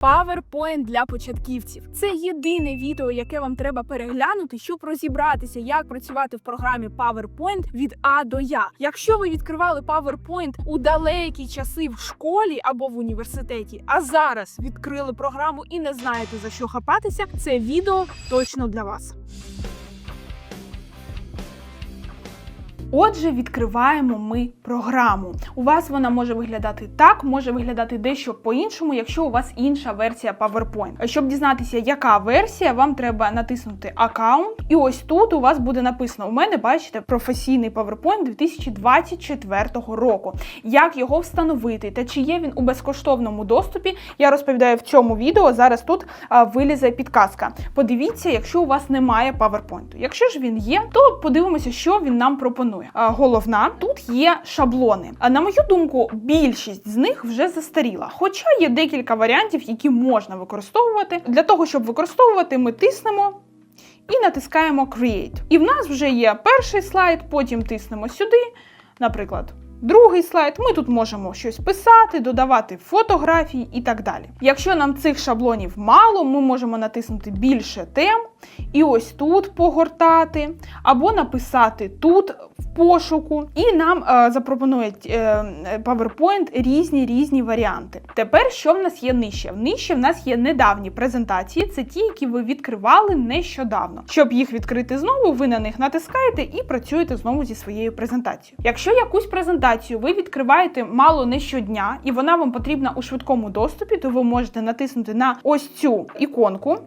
PowerPoint для початківців. Це єдине відео, яке вам треба переглянути, щоб розібратися, як працювати в програмі PowerPoint від А до Я. Якщо ви відкривали PowerPoint у далекі часи в школі або в університеті, а зараз відкрили програму і не знаєте за що хапатися, це відео точно для вас. Отже, відкриваємо ми програму. У вас вона може виглядати так, може виглядати дещо по-іншому, якщо у вас інша версія PowerPoint. Щоб дізнатися, яка версія, вам треба натиснути аккаунт. І ось тут у вас буде написано: у мене, бачите, професійний PowerPoint 2024 року. Як його встановити та чи є він у безкоштовному доступі, я розповідаю в цьому відео. Зараз тут а, вилізе підказка. Подивіться, якщо у вас немає PowerPoint. Якщо ж він є, то подивимося, що він нам пропонує. А, Головна, тут є шаблони. А на мою думку, більшість з них вже застаріла. Хоча є декілька варіантів, які можна використовувати. Для того, щоб використовувати, ми тиснемо. І натискаємо Create. І в нас вже є перший слайд, потім тиснемо сюди, наприклад. Другий слайд, ми тут можемо щось писати, додавати фотографії і так далі. Якщо нам цих шаблонів мало, ми можемо натиснути більше тем і ось тут погортати, або написати тут в пошуку, і нам е, запропонують е, PowerPoint різні різні варіанти. Тепер що в нас є нижче? Нижче в нас є недавні презентації, це ті, які ви відкривали нещодавно. Щоб їх відкрити знову, ви на них натискаєте і працюєте знову зі своєю презентацією. Якщо якусь презентацію ви відкриваєте мало не щодня, і вона вам потрібна у швидкому доступі, то ви можете натиснути на ось цю іконку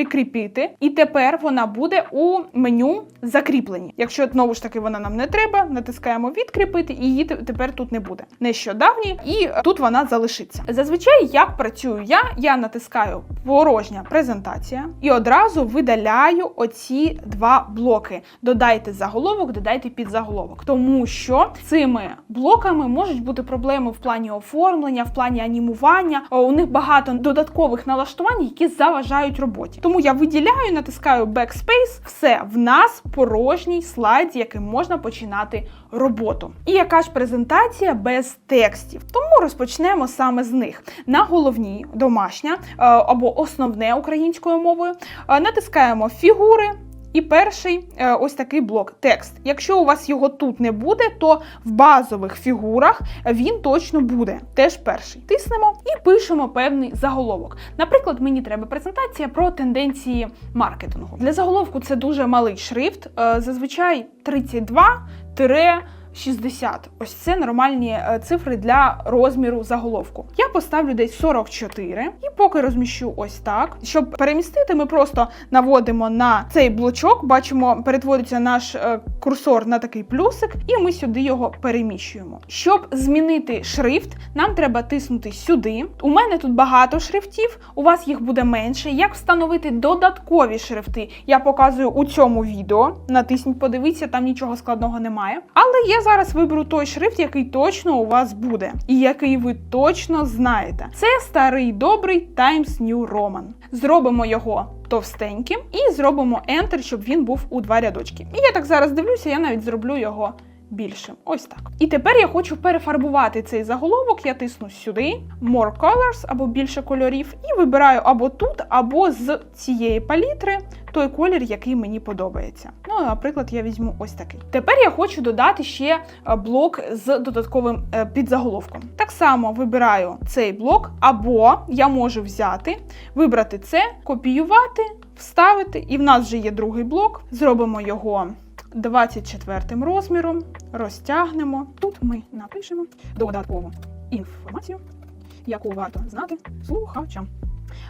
прикріпити, і тепер вона буде у меню закріплені. Якщо знову ж таки вона нам не треба, натискаємо відкріпити, і її те- тепер тут не буде. Нещодавні, і тут вона залишиться. Зазвичай, як працюю я, я натискаю порожня презентація і одразу видаляю оці два блоки. Додайте заголовок, додайте підзаголовок, тому що цими блоками можуть бути проблеми в плані оформлення, в плані анімування. У них багато додаткових налаштувань, які заважають роботі. Тому я виділяю, натискаю Backspace, все в нас порожній слайд, з яким можна починати роботу. І яка ж презентація без текстів? Тому розпочнемо саме з них. На головній домашня е, або основне українською мовою е, натискаємо фігури. І перший е, ось такий блок текст. Якщо у вас його тут не буде, то в базових фігурах він точно буде. Теж перший. Тиснемо і пишемо певний заголовок. Наприклад, мені треба презентація про тенденції маркетингу. Для заголовку це дуже малий шрифт, е, зазвичай 32 60. Ось це нормальні е, цифри для розміру заголовку. Я поставлю десь 44 і поки розміщу ось так. Щоб перемістити, ми просто наводимо на цей блочок, бачимо, перетворюється наш е, курсор на такий плюсик, і ми сюди його переміщуємо. Щоб змінити шрифт, нам треба тиснути сюди. У мене тут багато шрифтів, у вас їх буде менше. Як встановити додаткові шрифти, я показую у цьому відео. Натисніть, подивіться, там нічого складного немає. Але я зараз виберу той шрифт, який точно у вас буде, і який ви точно знаєте. Це старий добрий Times New Roman. Зробимо його товстеньким і зробимо Enter, щоб він був у два рядочки. І я так зараз дивлюся, я навіть зроблю його. Більшим, ось так. І тепер я хочу перефарбувати цей заголовок. Я тисну сюди, More Colors або більше кольорів, і вибираю або тут, або з цієї палітри той колір, який мені подобається. Ну, наприклад, я візьму ось такий. Тепер я хочу додати ще е, блок з додатковим е, підзаголовком. Так само вибираю цей блок, або я можу взяти, вибрати це, копіювати, вставити, і в нас вже є другий блок. Зробимо його 24 розміром, розтягнемо. Тут ми напишемо додаткову інформацію, яку варто знати слухачам.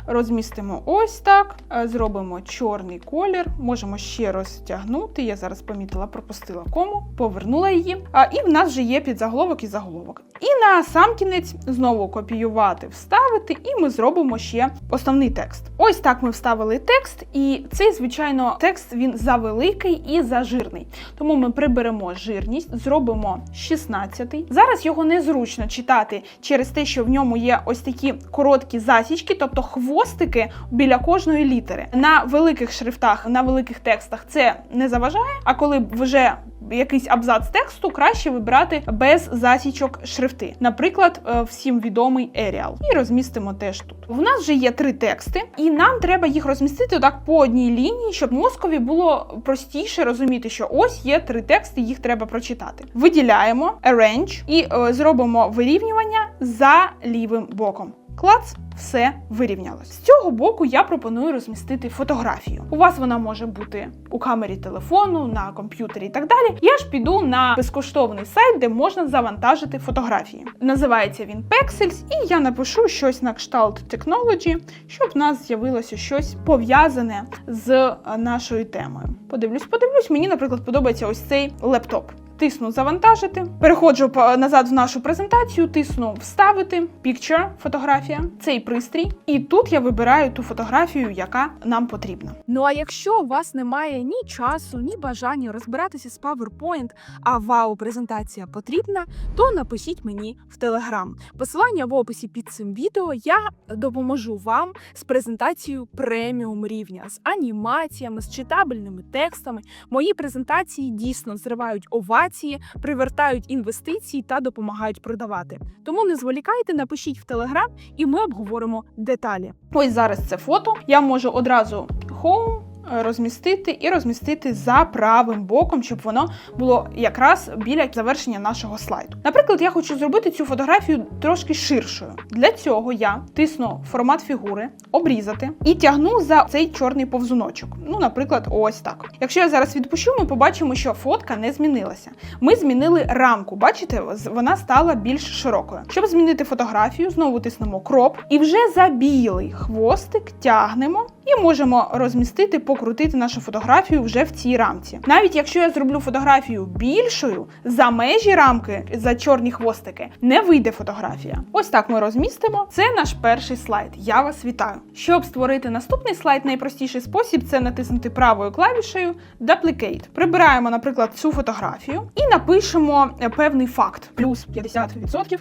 Розмістимо ось так, е, зробимо чорний колір, можемо ще розтягнути. Я зараз помітила, пропустила кому, повернула її. І в нас вже є підзаголовок і заголовок. І на сам кінець знову копіювати, вставити, і ми зробимо ще основний текст. Ось так ми вставили текст, і цей, звичайно, текст він завеликий і зажирний. Тому ми приберемо жирність, зробимо 16-й. Зараз його незручно читати через те, що в ньому є ось такі короткі засічки, тобто хвостики біля кожної літери. На великих шрифтах, на великих текстах це не заважає. А коли вже якийсь абзац тексту, краще вибирати без засічок шрифти. Наприклад, е, всім відомий Arial. І розмістимо теж тут. В нас вже є три тексти, і нам треба їх розмістити так по одній лінії, щоб мозкові було простіше розуміти, що ось є три тексти, їх треба прочитати. Виділяємо Arrange і е, зробимо вирівнювання за лівим боком. Клац, все вирівнялось. З цього боку я пропоную розмістити фотографію. У вас вона може бути у камері телефону, на комп'ютері і так далі. Я ж піду на безкоштовний сайт, де можна завантажити фотографії. Називається він Pexels, і я напишу щось на кшталт Technology, щоб в нас з'явилося щось пов'язане з е, нашою темою. Подивлюсь, подивлюсь. Мені, наприклад, подобається ось цей лептоп. Тисну завантажити, переходжу назад в нашу презентацію, тисну вставити, picture, фотографія, цей пристрій. І тут я вибираю ту фотографію, яка нам потрібна. Ну а якщо у вас немає ні часу, ні бажання розбиратися з PowerPoint, а вау, презентація потрібна, то напишіть мені в Telegram. Посилання в описі під цим відео. Я допоможу вам з презентацією преміум рівня, з анімаціями, з читабельними текстами. Мої презентації дійсно зривають овації, привертають інвестиції та допомагають продавати. Тому не зволікайте, напишіть в телеграм, і ми обговоримо деталі. Ось зараз це фото. Я можу одразу home розмістити і розмістити за правим боком, щоб воно було якраз біля завершення нашого слайду. Наприклад, я хочу зробити цю фотографію трошки ширшою. Для цього я тисну формат фігури, обрізати і тягну за цей чорний повзуночок. Ну, наприклад, ось так. Якщо я зараз відпущу, ми побачимо, що фотка не змінилася. Ми змінили рамку. Бачите, вона стала більш широкою. Щоб змінити фотографію, знову тиснемо кроп і вже за білий хвостик тягнемо і можемо розмістити, покрутити нашу фотографію вже в цій рамці. Навіть якщо я зроблю фотографію більшою, за межі рамки, за чорні хвостики, не вийде фотографія. Ось так ми розмістимо. Це наш перший слайд. Я вас вітаю. Щоб створити наступний слайд, найпростіший спосіб це натиснути правою клавішею Duplicate. Прибираємо, наприклад, цю фотографію і напишемо е, певний факт: плюс 50%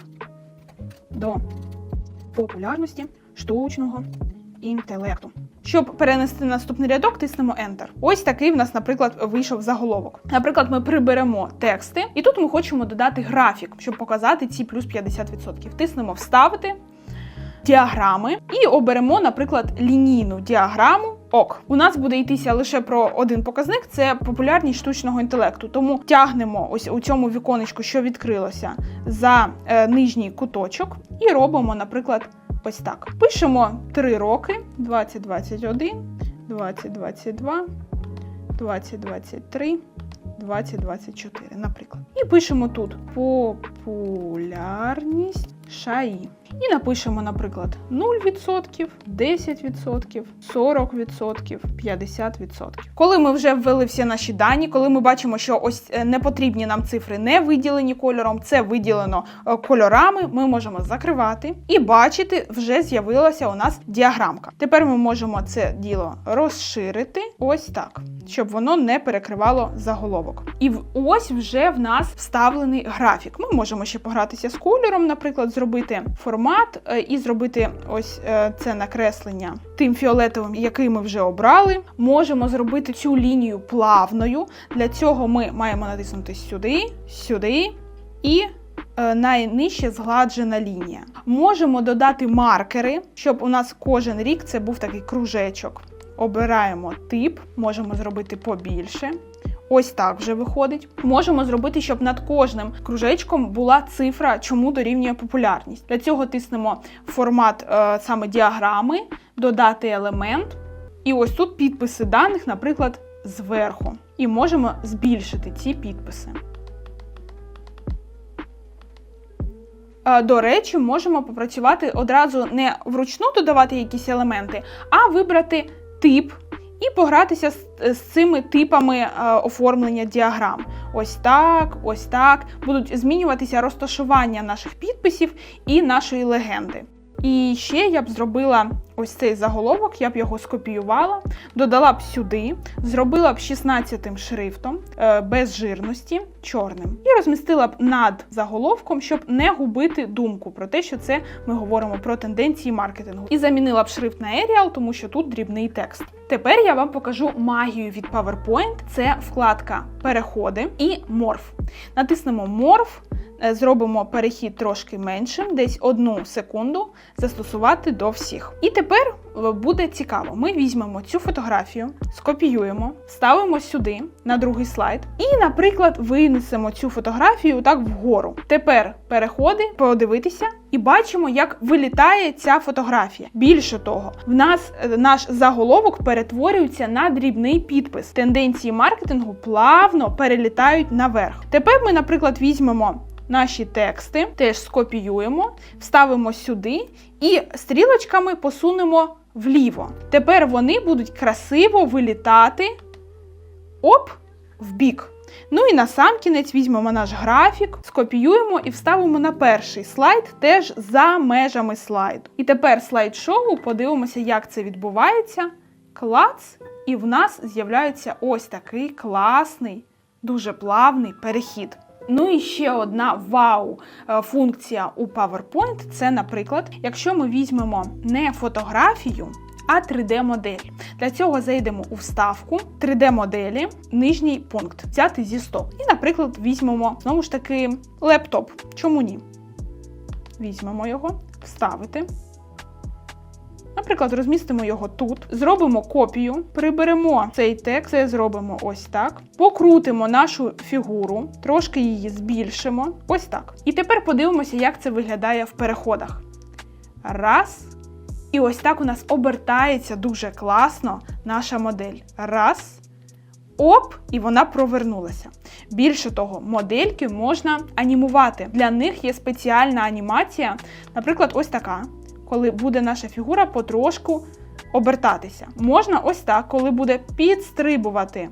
до популярності штучного інтелекту. Щоб перенести на наступний рядок, тиснемо Enter. Ось такий в нас, наприклад, вийшов заголовок. Наприклад, ми приберемо тексти, і тут ми хочемо додати графік, щоб показати ці плюс 50%. Тиснемо Вставити діаграми і оберемо, наприклад, лінійну діаграму. Ок, у нас буде йтися лише про один показник це популярність штучного інтелекту. Тому тягнемо ось у цьому віконечку, що відкрилося, за е, нижній куточок, і робимо, наприклад, ось так. Пишемо 3 роки: 2021, 2022, 2023. 2024, наприклад. І пишемо тут популярність шаї. І напишемо, наприклад, 0%, 10%, 40%, 50%. Коли ми вже ввели всі наші дані, коли ми бачимо, що ось е, непотрібні нам цифри не виділені кольором, це виділено е, кольорами, ми можемо закривати і бачити, вже з'явилася у нас діаграмка. Тепер ми можемо це діло розширити ось так, щоб воно не перекривало заголовок. І ось вже в нас вставлений графік. Ми можемо ще погратися з кольором, наприклад, зробити формат е, і зробити ось е, це накреслення тим фіолетовим, який ми вже обрали. Можемо зробити цю лінію плавною. Для цього ми маємо натиснути сюди, сюди і. е, Найнижче згладжена лінія. Можемо додати маркери, щоб у нас кожен рік це був такий кружечок. Обираємо тип, можемо зробити побільше. Ось так вже виходить. Можемо зробити, щоб над кожним кружечком була цифра, чому дорівнює популярність. Для цього тиснемо формат е, саме діаграми, додати елемент. І ось тут підписи даних, наприклад, зверху. І можемо збільшити ці підписи. Е, До речі, можемо попрацювати одразу не вручну додавати якісь елементи, а вибрати тип і погратися з, з цими типами е, оформлення діаграм. Ось так, ось так. Будуть змінюватися розташування наших підписів і нашої легенди. І ще я б зробила ось цей заголовок, я б його скопіювала, додала б сюди, зробила б 16 шрифтом е, без жирності, чорним, і розмістила б над заголовком, щоб не губити думку про те, що це ми говоримо про тенденції маркетингу. І замінила б шрифт на Arial, тому що тут дрібний текст. Тепер я вам покажу магію від PowerPoint. Це вкладка Переходи і морф. Натиснемо морф, зробимо перехід трошки меншим, десь одну секунду застосувати до всіх. І тепер е, буде цікаво. Ми візьмемо цю фотографію, скопіюємо, ставимо сюди на другий слайд, і, наприклад, винесемо цю фотографію так вгору. Тепер переходи, подивитися, і бачимо, як вилітає ця фотографія. Більше того, в нас е, наш заголовок перетворюється на дрібний підпис. Тенденції маркетингу плавно перелітають наверх. Тепер ми, наприклад, візьмемо наші тексти, теж скопіюємо, вставимо сюди і стрілочками посунемо вліво. Тепер вони будуть красиво вилітати оп в бік. Ну і на сам кінець візьмемо наш графік, скопіюємо і вставимо на перший слайд теж за межами слайду. І тепер слайд-шоу, подивимося, як це відбувається. Клац, і в нас з'являється ось такий класний, дуже плавний перехід. Ну і ще одна вау е, у PowerPoint це, наприклад, якщо ми візьмемо не фотографію, а 3D-модель. Для цього зайдемо у вставку 3D-моделі, нижній пункт, взяти зі стоп. І, наприклад, візьмемо знову ж таки лептоп. Чому ні? Візьмемо його, вставити. Наприклад, розмістимо його тут, зробимо копію, приберемо цей текст, це зробимо ось так. Покрутимо нашу фігуру, трошки її збільшимо. Ось так. І тепер подивимося, як це виглядає в переходах. Раз. І ось так у нас обертається дуже класно наша модель. Раз. Оп, і вона провернулася. Більше того, модельки можна анімувати. Для них є спеціальна анімація, наприклад, ось така, коли буде наша фігура потрошку обертатися. Можна ось так, коли буде підстрибувати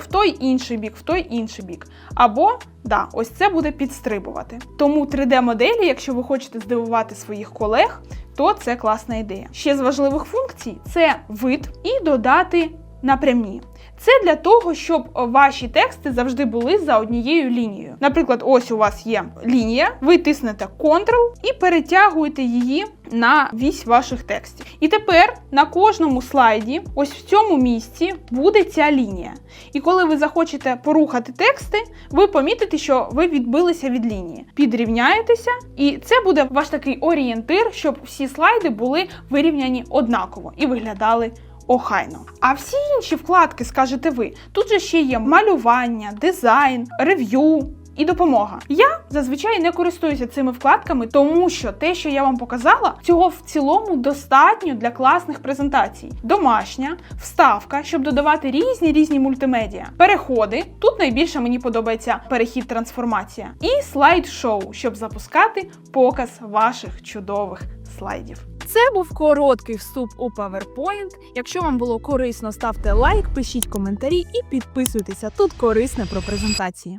в той, інший бік, в той інший бік. Або, да, ось це буде підстрибувати. Тому 3D-моделі, якщо ви хочете здивувати своїх колег, то це класна ідея. Ще з важливих функцій це вид і додати напрямні. Це для того, щоб ваші тексти завжди були за однією лінією. Наприклад, ось у вас є лінія, ви тиснете Ctrl і перетягуєте її на вісь ваших текстів. І тепер на кожному слайді, ось в цьому місці, буде ця лінія. І коли ви захочете порухати тексти, ви помітите, що ви відбилися від лінії. Підрівняєтеся, і це буде ваш такий орієнтир, щоб всі слайди були вирівняні однаково і виглядали охайно. А всі інші вкладки, скажете ви, тут же ще є малювання, дизайн, рев'ю. І допомога. Я зазвичай не користуюся цими вкладками, тому що те, що я вам показала, цього в цілому достатньо для класних презентацій. Домашня, вставка, щоб додавати різні різні мультимедіа, переходи. Тут найбільше мені подобається перехід трансформація, і слайд-шоу, щоб запускати показ ваших чудових слайдів. Це був короткий вступ у PowerPoint. Якщо вам було корисно, ставте лайк, пишіть коментарі і підписуйтеся. Тут корисне про презентації.